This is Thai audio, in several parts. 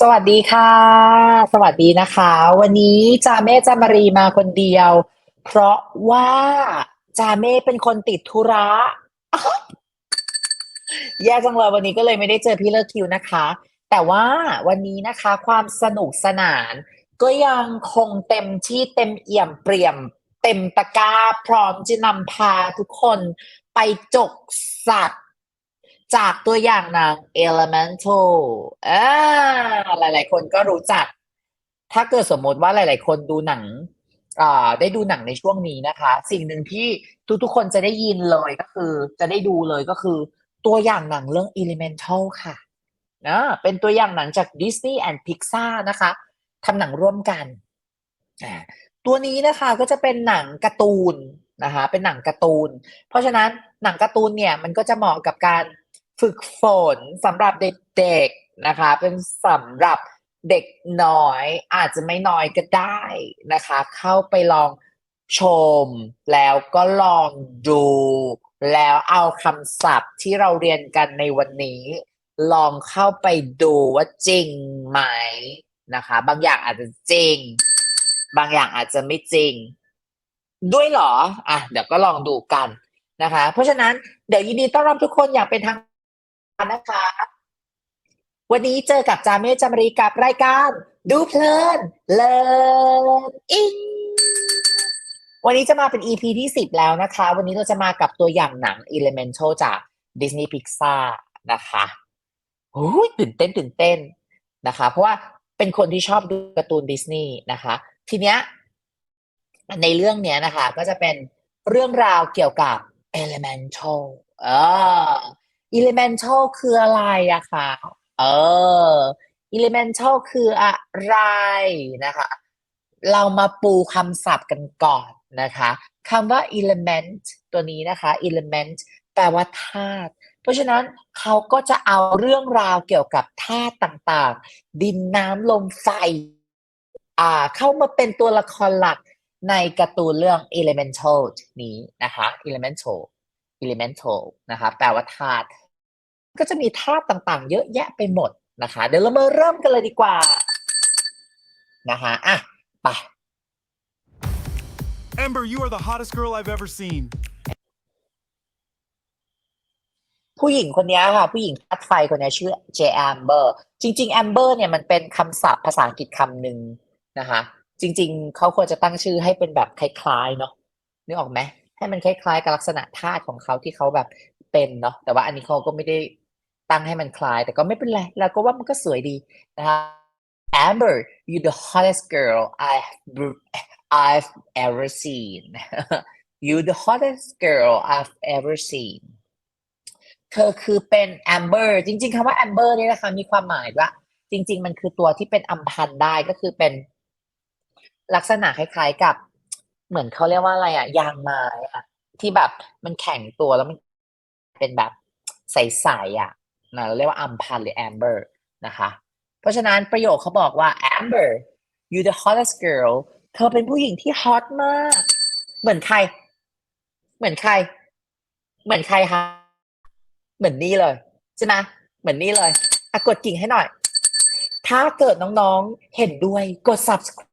สวัสดีค่ะ สวัสดีนะคะ วันนี้จาเม่จามารีมาคนเดียว เพราะว่าจาเม่เป็นคนติดธุระแย่จังเลยวันนี้ก็เลยไม่ได้เจอพี่เลิกคิวนะคะ แต่ว่าวันนี้นะคะความสนุกสนาน ก็ยังคงเต็มที่เต็มเอี่ยมเปรี่ยม เต็มตะกร้าพร้อมจะนำพาทุกคนไปจกสัตว์ จากตัวอย่างหนัง Elemental อ่าหลาย ๆ คนก็รู้จัก ถ้าเกิดสมมติว่าหลาย ๆ คนดูหนังอ่าได้ดูหนังในช่วงนี้นะคะ สิ่งหนึ่งที่ทุก ๆ คนจะได้ยินเลยก็คือ จะได้ดูเลยก็คือ ตัวอย่างหนังเรื่อง Elemental ค่ะนะเป็นตัวอย่างหนังจาก Disney and Pixar นะคะทำหนังร่วมกัน ตัวนี้นะคะก็จะเป็นหนังการ์ตูนนะคะเป็นหนังการ์ตูน เพราะฉะนั้นหนังการ์ตูนเนี่ยมันก็จะเหมาะกับการ ฝึกฝนสำหรับเด็กๆนะคะ เป็นสำหรับเด็กน้อยอาจจะไม่น้อยก็ได้นะคะ เข้าไปลองชม แล้วก็ลองดู แล้วเอาคำศัพท์ที่เราเรียนกันในวันนี้ ลองเข้าไปดูว่าจริงไหมนะคะ บางอย่างอาจจะจริง บางอย่างอาจจะไม่จริง ด้วยหรอ อะ เดี๋ยวก็ลองดูกันนะคะ เพราะฉะนั้นเดี๋ยวยินดีต้อนรับทุกคนอย่างเป็นทาง นะคะ วันนี้เจอกับจาเมจามรีกับรายการ ดูเพลิน เลินอิงวันนี้จะมาเป็น EP ที่ 10 แล้วนะคะ วันนี้เราจะมากับตัวอย่างหนัง Elemental จาก Disney Pixar นะคะโอ้ยตื่นเต้นตื่นเต้นนะคะ เพราะว่าเป็นคนที่ชอบดูการ์ตูนดิสนีย์นะคะ ทีเนี้ยในเรื่องเนี้ยนะคะ ก็จะเป็นเรื่องราวเกี่ยวกับ Elemental เออ Elemental คืออะไรอะคะเออ Elemental คืออะไรนะคะ เรามาปูคำศัพท์กันก่อนนะคะคำว่า element ตัวนี้นะคะ element แปลว่าธาตุเพราะฉะนั้นเขาก็จะเอาเรื่องราวเกี่ยวกับธาตุต่างๆ ดินน้ำลมไฟอ่าเข้ามาเป็นตัวละครหลักในการ์ตูนเรื่อง Elemental นี้นะคะ Elemental Elemental นะคะแปลว่าธาตุ ก็จะมีธาตุต่างๆ เยอะแยะไปหมดนะคะ เดี๋ยวเรามาเริ่มกันเลยดีกว่านะคะอะไป Ember, you are the hottest girl I've ever seen. ผู้หญิงคนนี้ค่ะ ผู้หญิงธาตุไฟคนนี้ชื่อเจแอมเบอร์จริงๆแอมเบอร์เนี่ยมันเป็นคำศัพท์ภาษาอังกฤษคำหนึ่งนะคะจริง ๆ เขาควรจะตั้งชื่อให้เป็นแบบคล้ายๆเนาะนึกออกไหมให้มันคล้ายๆกับลักษณะธาตุของเขาที่เขาแบบเป็นเนาะแต่ว่าอันนี้เขาก็ไม่ได้ ตั้งให้มันคล้าย แต่ก็ไม่เป็นไรเราก็ว่ามันก็สวยดีนะคะ Amber you the hottest girl I I've ever seen you the hottest girl I've ever seen เธอคือเป็น amber จริง ๆคำว่า amber เนี่ยนะคะมีความหมายว่า จริง ๆ มันคือตัวที่เป็นอัมพันได้ก็คือเป็นลักษณะคล้าย ๆกับ เหมือนเขาเรียกว่าอะไรอะยางไม้อะที่แบบมันแข็งตัวแล้วมันเป็นแบบใสๆอะ นะเราเรียกว่าอัมพันธ์หรือ amber นะคะ เพราะฉะนั้นประโยคเขาบอกว่า amber you the hottest girl เธอเป็นผู้หญิงที่ฮอตมาก เหมือนใคร เหมือนใคร เหมือนใครคะเหมือนนี่เลยใช่ไหมเหมือนนี่เลยอะกดกิ่งให้หน่อย ถ้าเกิดน้องๆเห็นด้วยกด subscribe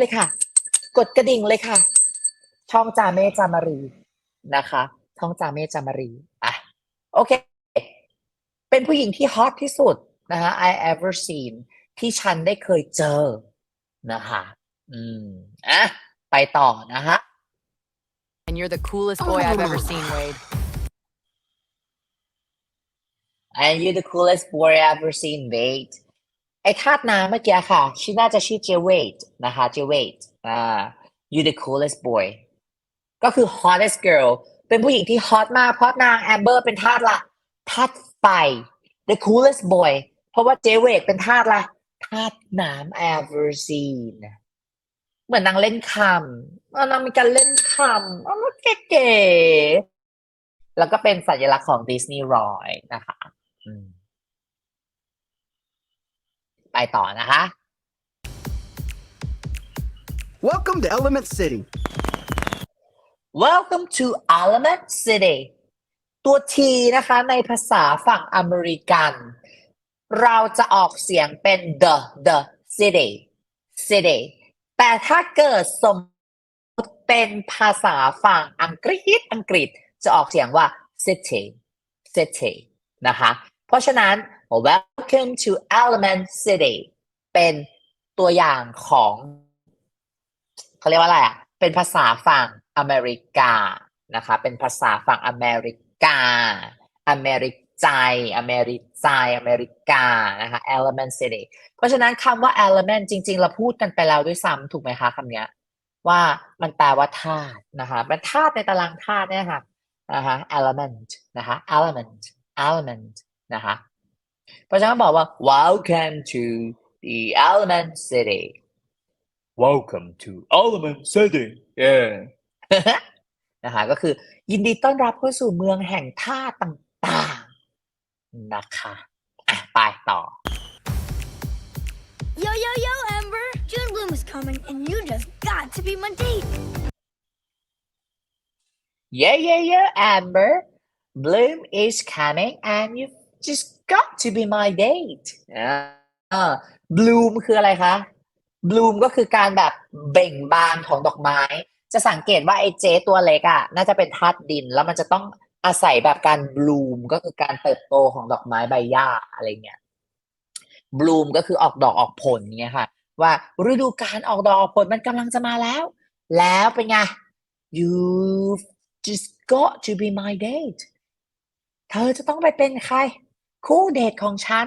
เลยค่ะ กดกระดิ่งเลยค่ะ ช่องจาเมจามารีนะคะ ช่องจาเมจามารีอะโอเค เป็นผู้หญิงที่ฮอตที่สุดนะคะ I ever seen ที่ฉันได้เคยเจอนะคะอืมอะไปต่อนะคะ And you're the coolest boy I've ever seen, Wade. and you the coolest boy I've ever seen wait ไอ้ธาตุน้ำเมื่อกี้ค่ะชื่อน่าจะชื่อเจเวตนะคะเจเวตอ่า you the coolest boy ก็คือ hottest girl เป็นผู้หญิงที่ฮอตมากเพราะนางแอมเบอร์เป็นธาตุละธาตุ ไฟ the coolest boy เพราะว่าเจเวตเป็นธาตุละธาตุน้ำ ever seen เหมือนนางเล่นคำอ่านางมีการเล่นคำอ๋อเก๋ๆแล้วก็เป็นสัญลักษณ์ของดิสนีย์รอยนะคะอืมไปต่อนะคะ Welcome to Element City. Welcome to Element City ตัว T นะคะในภาษาฝั่งอเมริกัน เราจะออกเสียงเป็น the the city city แต่ถ้าเกิดสมมติเป็นภาษาฝั่งอังกฤษอังกฤษจะออกเสียงว่า city city นะคะ เพราะฉะนั้น welcome to element city เป็นตัวอย่างของเขาเรียกว่าอะไรอะ เป็นภาษาฝั่งอเมริกานะคะ เป็นภาษาฝั่งอเมริกา อเมริกใจ อเมริใจ อเมริกา นะคะ element city เพราะฉะนั้นคำว่า element จริง ๆ เราพูดกันไปแล้วด้วยซ้ำถูกไหมคะคำเนี้ยว่ามันแปลว่าธาตุนะคะเป็นธาตุในตารางธาตุเนี่ยค่ะนะคะ element นะคะ element element นะคะเพราะฉะนั้นบอกว่า welcome to the element city Welcome to Element City. Yeah. นะคะก็คือยินดีต้อนรับเข้าสู่เมืองแห่งท่าต่างๆนะคะอะไปต่อ Yo, yo, yo, Amber! June Bloom is coming, and you just got to be my date. Yeah, yeah, yeah, Amber. Bloom is coming and you've just got to be my date. อ่า bloom คืออะไรคะ bloom ก็คือการแบบเบ่งบานของดอกไม้ จะสังเกตว่าไอ้เจตัวเล็กอะ น่าจะเป็นธาตุดิน แล้วมันจะต้องอาศัยแบบการ bloom ก็คือการเติบโตของดอกไม้ใบหญ้าอะไรเงี้ย bloom ก็คือออกดอกออกผลเงี้ยค่ะ ว่าฤดูการออกดอกออกผลมันกำลังจะมาแล้ว แล้วเป็นไง you just got to be my date เธอจะต้องไปเป็นใคร คู่เดทของฉัน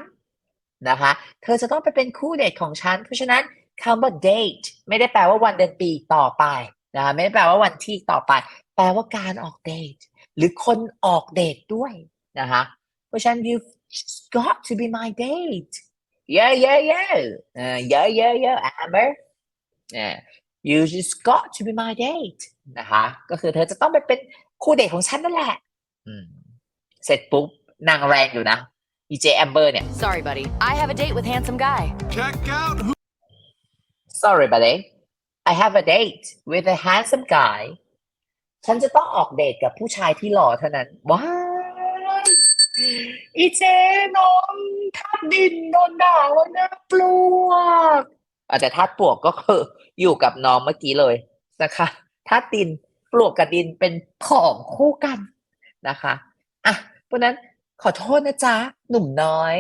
นะคะ เธอจะต้องไปเป็นคู่เดทของฉัน เพราะฉะนั้นคำว่า date ไม่ได้แปลว่าวันเดือนปีต่อไป นะคะไม่ได้แปลว่าวันที่ต่อไป แปลว่าการออกเดทหรือคนออกเดทด้วยนะคะเพราะฉะนั้น you've just got to be my date yeah yeah yeah uh, yeah yeah yeah Amber yeah you just got to be my date นะคะก็คือเธอจะต้องไปเป็นคู่เดทของฉันนั่นแหละอืมเสร็จปุ๊บนางแรงอยู่นะอีเจแอมเบอร์เนี่ย Sorry, buddy. I have a date with handsome guy. Check out who sorry buddy I have a date with a handsome guy ฉันจะต้องออกเดทกับผู้ชายที่หล่อเท่านั้น ว้าอีเจน้องทัดดินโดนด่าว่าหน้ปลวก อาจจะทัดปลวกก็คืออยู่กับน้องเมื่อกี้เลยนะคะทัดดินปลวกกับดินเป็นของคู่กันนะคะอะเพราะนั้นขอโทษนะจ๊ะ หนุ่มน้อย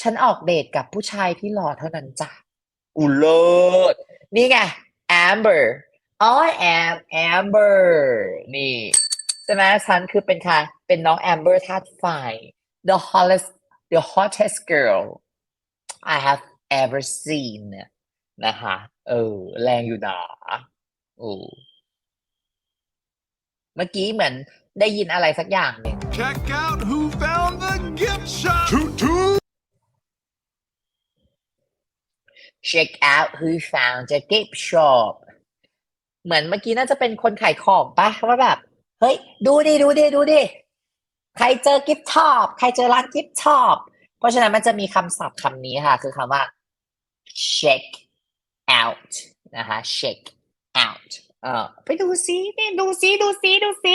ฉันออกเดทกับผู้ชายที่หล่อเท่านั้นจ้ะอุยเลิศ นี่ไง Amber I am Amber นี่ใช่ไหมฉันคือเป็นใครเป็นน้อง Amber ธาตุไฟ the hottest the hottest girl I have ever seen นะคะเออ แรงอยู่นะโอ้เมื่อกี้เหมือนได้ยินอะไรสักอย่างหนึ่ง check out who found the gift shop. Toot toot. Check out who found the gift shop เหมือนเมื่อกี้น่าจะเป็นคนขายของปะว่าแบบ เฮ้ย ดูดิ ดูดิ ดูดิ ใครเจอกิฟต์ชอปใครเจอร้านกิฟต์ชอปเพราะฉะนั้นมันจะมีคำศัพท์คำนี้ค่ะ คือคำว่า check out นะคะ check out เออไปดูซินี่ดูซิดูซิดูซิ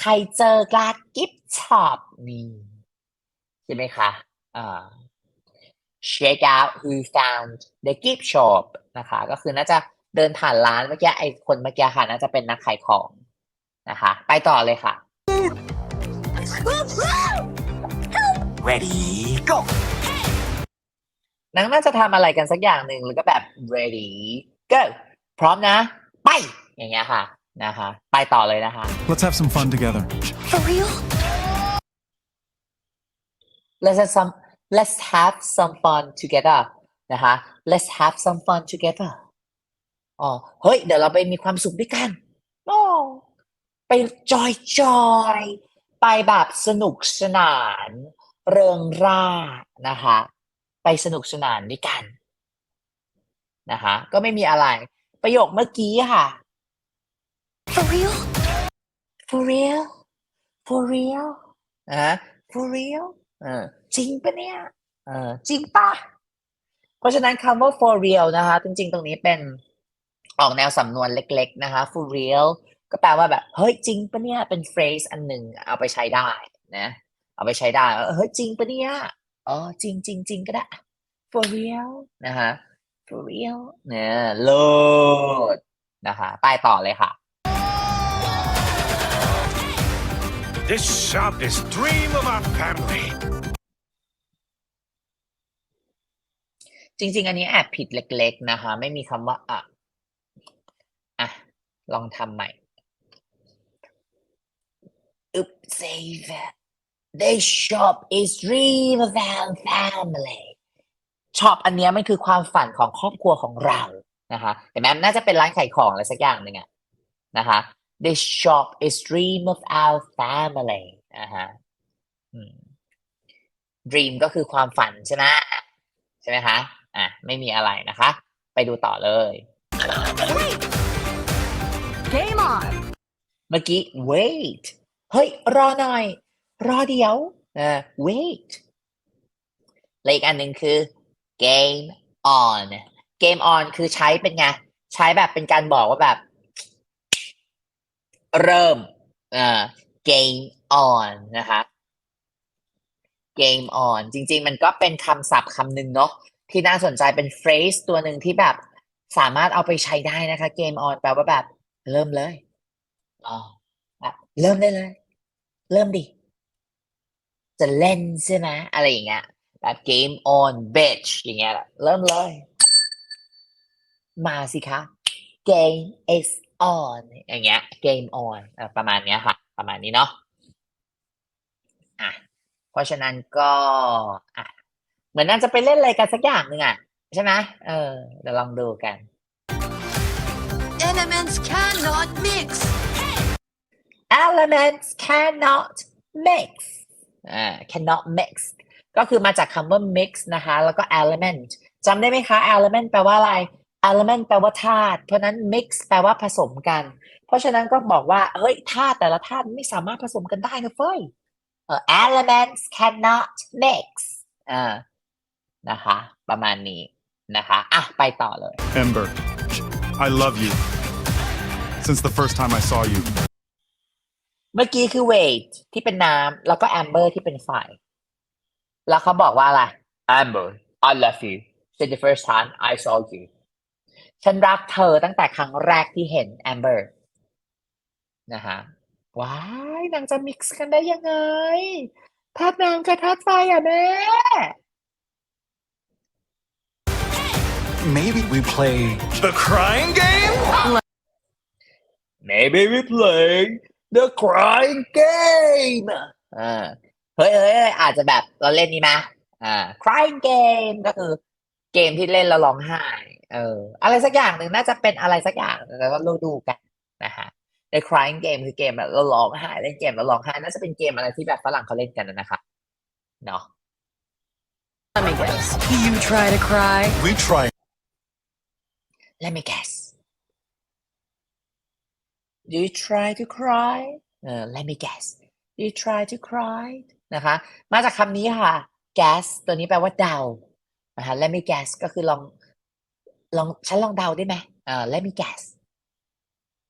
ใครเจอร้านกิฟต์ชอปนี่ใช่ไหมคะอ่า check out who found the gift shop นะคะ ก็คือน่าจะเดินผ่านร้านเมื่อกี้ไอ้คนเมื่อกี้ค่ะน่าจะเป็นนักขายของนะคะ ไปต่อเลยค่ะ Ready, go. นังน่าจะทำอะไรกันสักอย่างหนึ่งแล้วก็แบบ ready go พร้อมนะ ไป อย่างเงี้ยค่ะนะคะ ไปต่อเลยนะคะ Let's have some fun together. For real? let's have some let's have some fun together นะคะ let's have some fun together อ๋อเฮ้ย เดี๋ยวเราไปมีความสุขด้วยกันโอ้ไปจอยจอยไปแบบสนุกสนาน เริงร่านะคะ ไปสนุกสนานด้วยกันนะคะก็ไม่มีอะไร ประโยคเมื่อกี้ค่ะ For real? for real for real นะ for real เออจริงปะเนี่ยเออจริงปะเพราะฉะนั้นคำว่า for real นะคะ จริง ๆ ตรงนี้เป็นออกแนวสำนวนเล็ก ๆ นะคะ for real ก็แปลว่าแบบเฮ้ยจริงปะเนี่ยเป็น phrase อันหนึ่งเอาไปใช้ได้นะเอาไปใช้ได้เออเฮ้ยจริงปะเนี่ยอ๋อจริงจริงจริงก็ได้ for real นะคะ for real เนี่ยเลิศนะคะไปต่อเลยค่ะ This shop is dream of our family. จริง ๆ อันนี้แอบผิดเล็ก ๆ นะคะ ไม่มีคำว่าอะอะ ลองทำใหม่ Oops, save it. This shop is dream of our family. ช็อปอันเนี้ยมันคือความฝันของครอบครัวของเรานะคะแต่แม้น่าจะเป็นร้านขายของอะไรสักอย่างหนึ่งอะนะคะ This shop is dream of our family นะคะอืม dream ก็คือความฝันใช่ไหมใช่ไหมคะ อะ ไม่มีอะไรนะคะ ไปดูต่อเลย Game on! เมื่อกี้ wait เฮ้ย รอหน่อย รอเดี๋ยวเออ wait และอีกอันหนึ่งคือ game on game on คือใช้เป็นไง ใช้แบบเป็นการบอกว่าแบบ เริ่มเอ่อ game on นะคะ game on จริง ๆ มันก็เป็นคำศัพท์คำหนึ่งเนาะที่น่าสนใจเป็น phrase ตัวหนึ่งที่แบบสามารถเอาไปใช้ได้นะคะ game on แปลว่าแบบ เริ่มเลยอ๋อเริ่มได้เลย เริ่มดิ จะเล่นใช่ไหมอะไรอย่างเงี้ยแบบ game on bitch อย่างเงี้ยเริ่มเลย มาสิคะ game is on อย่างเงี้ย game on อะประมาณเนี้ยค่ะ ประมาณนี้เนาะอะเพราะฉะนั้นก็อะเหมือนน่าจะไปเล่นอะไรกันสักอย่างหนึ่งอะ ใช่ไหมเออเดี๋ยวลองดูกัน Elements cannot mix! elements cannot mix อ่า cannot mix ก็คือมาจากคำว่า mix นะคะ แล้วก็ element จำได้ไหมคะ element แปลว่าอะไร element แปลว่าธาตุเพราะฉะนั้น mix แปลว่าผสมกัน เพราะฉะนั้นก็บอกว่าเฮ้ยธาตุแต่ละธาตุไม่สามารถผสมกันได้นะเฟ้ยเออ elements cannot mix อ่านะคะ ประมาณนี้นะคะอะไปต่อเลย Ember, I love you. Since the first time I saw you. เมื่อกี้คือ wait ที่เป็นน้ำแล้วก็ amber ที่เป็นไฟแล้วเขาบอกว่าอะไร amber I love you since the first time I saw you ฉันรักเธอตั้งแต่ครั้งแรกที่เห็น amber นะฮะว้ายนางจะ mix กันได้ยังไงธาตุน้ำกับธาตุไฟอะแม่ Maybe we play The crying game? maybe we play the crying game อ่าเฮ้ยเฮ้ยเฮ้ยอาจจะแบบเราเล่นนี้ไหมอ่า crying game ก็คือเกมที่เล่นแล้วร้องไห้ เอออะไรสักอย่างหนึ่งน่าจะเป็นอะไรสักอย่างแล้วก็เราดูกันนะฮะใน crying game คือเกมแบบเราร้องไห้เล่นเกมแล้วร้องไห้น่าจะเป็นเกมอะไรที่แบบฝรั่งเขาเล่นกันนะครับเนาะ Let me guess. You try to cry? We try. Let me guess Do you try to cry เออ Let me guess Do you try to cry นะคะ มาจากคำนี้ค่ะ guess ตัวนี้แปลว่าเดานะคะ Let me guess ก็คือลอง ลองฉันลองเดาได้ไหมเออ Let me guess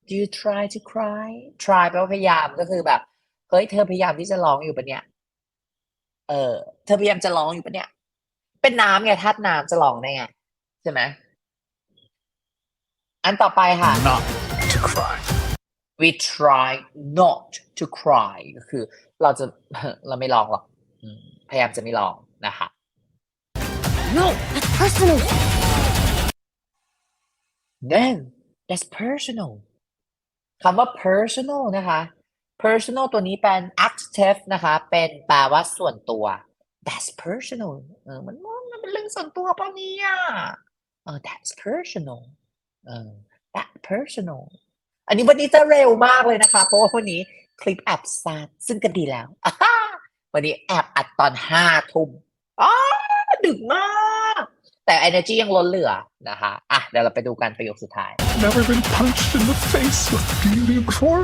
Do you try to cry try แปลว่าพยายามก็คือแบบเฮ้ยเธอพยายามที่จะร้องอยู่ปะเนี่ยเออเธอพยายามจะร้องอยู่ปะเนี่ย เป็นน้ำไงธาตุน้ำจะร้องได้ไงใช่ไหมอันต่อไปค่ะ Not to cry. we try not to cry ก็คือ เราจะเราไม่ลองหรอกอืมพยายามจะไม่ลองนะคะ No, that's personal. No that's personal คำว่า personal นะคะ personal ตัวนี้เป็น adjective นะคะ เป็นแปลว่าส่วนตัว that's personal เออมันมันเป็นเรื่องส่วนตัวเปล่าเนี่ยเออ that's personal เออ that personal อันนี้วันนี้จะเร็วมากเลยนะคะ เพราะว่าวันนี้คลิปแอบสั้นซึ่งก็ดีแล้ว วันนี้แอบอัดตอนห้าทุ่มอ้าดึกมาก แต่ energy ยังล้นเหลือนะคะอะเดี๋ยวเราไปดูกันประโยคสุดท้าย Never been punched in the face with beauty before.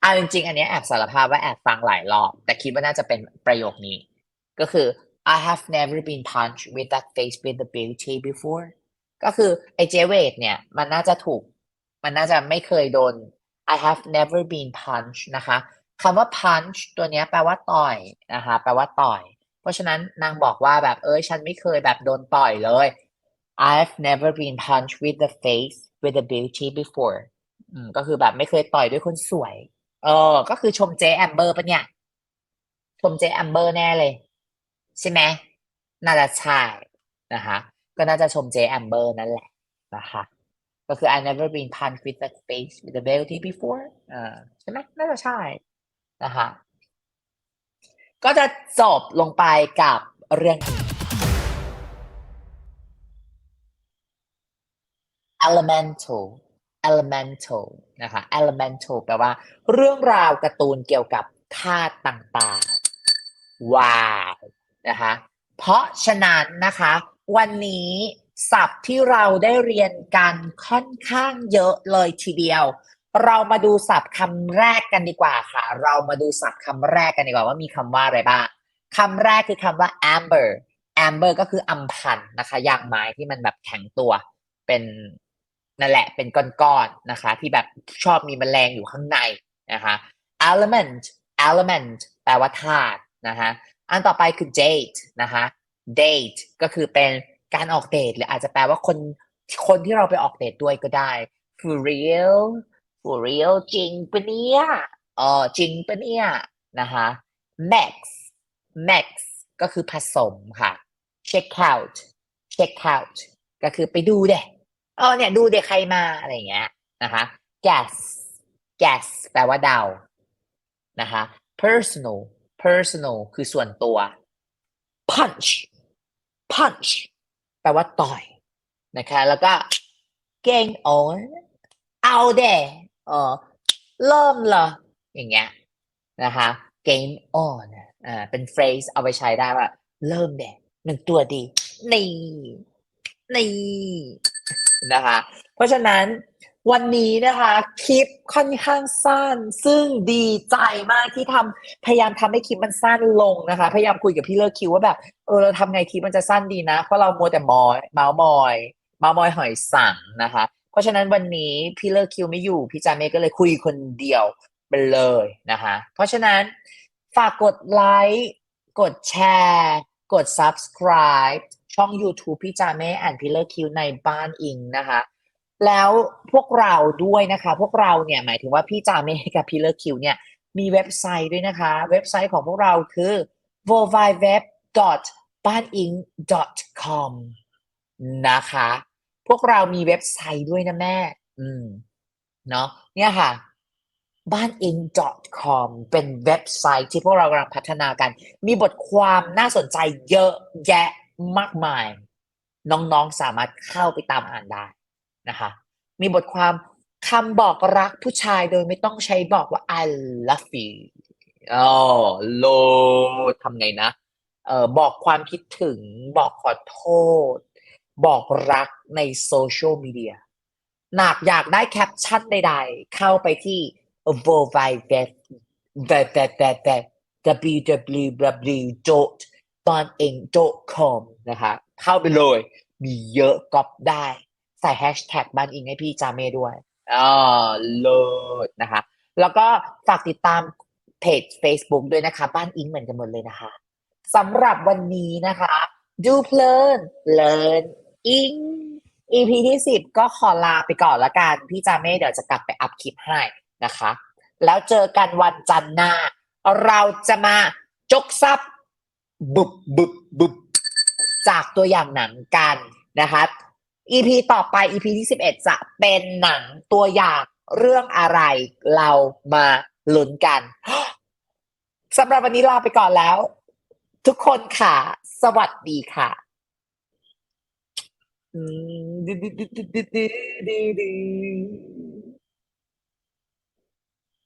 เอาจริงๆ อันเนี้ยแอบสารภาพว่าแอบฟังหลายรอบ แต่คิดว่าน่าจะเป็นประโยคนี้ ก็คือ I have never been punched with that face with the beauty before ก็คือไอ้เจเวตเนี่ย มันน่าจะถูก มันน่าจะไม่เคยโดน I have never been punched นะคะคำว่า punch ตัวเนี้ยแปลว่าต่อยนะคะ แปลว่าต่อย เพราะฉะนั้นนางบอกว่าแบบเอ้ยฉันไม่เคยแบบโดนต่อยเลย I've never been punched with the face with a beauty before อืมก็คือแบบไม่เคยต่อยด้วยคนสวย เออ ก็คือชมเจแอมเบอร์ปะเนี่ย ชมเจแอมเบอร์แน่เลย ใช่ไหมน่าจะใช่นะคะก็น่าจะชมเจแอมเบอร์นั่นแหละนะคะก็คือ I never been punched with the face with a beauty before อ่าใช่ไหมน่าจะใช่นะคะ ก็จะจบลงไปกับเรื่องนี้ elemental elemental นะคะ elemental แปลว่า เรื่องราวการ์ตูนเกี่ยวกับธาตุต่างๆ ว้าวนะคะ เพราะฉะนั้นนะคะ วันนี้ศัพท์ที่เราได้เรียนกันค่อนข้างเยอะเลยทีเดียว เรามาดูศัพท์คำแรกกันดีกว่าค่ะ เรามาดูศัพท์คำแรกกันดีกว่าว่ามีคำว่าอะไรบ้างคำแรกคือคำว่า amber amber ก็คืออัมพันนะคะยางไม้ที่มันแบบแข็งตัว เป็นนั่นแหละเป็นก้อนๆนะคะ ที่แบบชอบมีแมลงอยู่ข้างในนะคะ element element แปลว่าธาตุนะคะอันต่อไปคือ date นะคะ date ก็คือเป็นการออกเดทหรืออาจจะแปลว่าคนคนที่เราไปออกเดทด้วยก็ได้ for real for real จริงปะเนี่ยเออจริงปะเนี่ยนะคะ max max ก็คือผสมค่ะ check out check out ก็คือไปดูเด็เออเนี่ยดูเด็กใครมาอะไรเงี้ยนะคะ guess guess แปลว่าเดานะคะ personal personal คือส่วนตัว punch punch แปลว่าต่อยนะคะ แล้วก็ game on เอาเด เออเริ่มเหรออย่างเงี้ยนะคะ game on อ่าเป็น phrase เอาไปใช้ได้ว่า เริ่มเด็หนึ่งตัวดีนี่นี่นะคะ เพราะฉะนั้นวันนี้นะคะคลิปค่อนข้างสั้น ซึ่งดีใจมากที่ทำพยายามทำให้คลิปมันสั้นลงนะคะ พยายามคุยกับพี่เลิกคิวว่าแบบเออเราทำไงคลิปมันจะสั้นดีนะ เพราะเรามัวแต่มอยเมาส์มอย เมาส์มอยหอยสังนะคะ เพราะฉะนั้นวันนี้พี่เลิกคิวไม่อยู่ พี่จาเมก็เลยคุยคนเดียวไปเลยนะคะเพราะฉะนั้นฝากกดไลค์กดแชร์กด subscribe ช่อง YouTube พี่จาเม่อ่านพี่เลิกคิวในบ้านอิงนะคะ แล้วพวกเราด้วยนะคะ พวกเราเนี่ยหมายถึงว่าพี่จาเม่กับพี่เลิกคิวเนี่ยมีเว็บไซต์ด้วยนะคะ เว็บไซต์ของพวกเราคือ w w w บ้านอิง com นะคะ พวกเรามีเว็บไซต์ด้วยนะแม่ อืม เนาะเนี่ยค่ะ บ้านอิง com เป็นเว็บไซต์ที่พวกเรากำลังพัฒนากัน มีบทความน่าสนใจเยอะแยะมากมาย น้องๆสามารถเข้าไปตามอ่านได้นะคะ มีบทความคำบอกรักผู้ชายโดยไม่ต้องใช้บอกว่า I love you อ๋อโลทำไงนะ เอ่อบอกความคิดถึง บอกขอโทษ บอกรักในโซเชียลมีเดียหนักอยากได้แคปชั่นใดๆ เข้าไปที่ www b o n i n g com นะคะเข้าไปเลย มีเยอะก๊อปได้ ใส่แฮชแท็กบ้านอิงให้พี่จาเม่ด้วยอ๋อเลิศนะคะ แล้วก็ฝากติดตามเพจ Facebook ด้วยนะคะ บ้านอิงเหมือนกันหมดเลยนะคะสำหรับวันนี้นะคะ ดูเพลินเลิน อิง EP ที่สิบก็ขอลาไปก่อนละกัน พี่จาเม่เดี๋ยวจะกลับไปอัพคลิปให้นะคะ แล้วเจอกันวันจันทร์หน้า เราจะมาจกซับบุบบุบบุบจากตัวอย่างหนังกันนะคะ EP ต่อไป EP ที่สิบเอ็ดจะเป็นหนังตัวอย่างเรื่องอะไร เรามาลุ้นกันสำหรับวันนี้ลาไปก่อนแล้ว ทุกคนค่ะ สวัสดีค่ะ อืมดีดีดีดีดีดี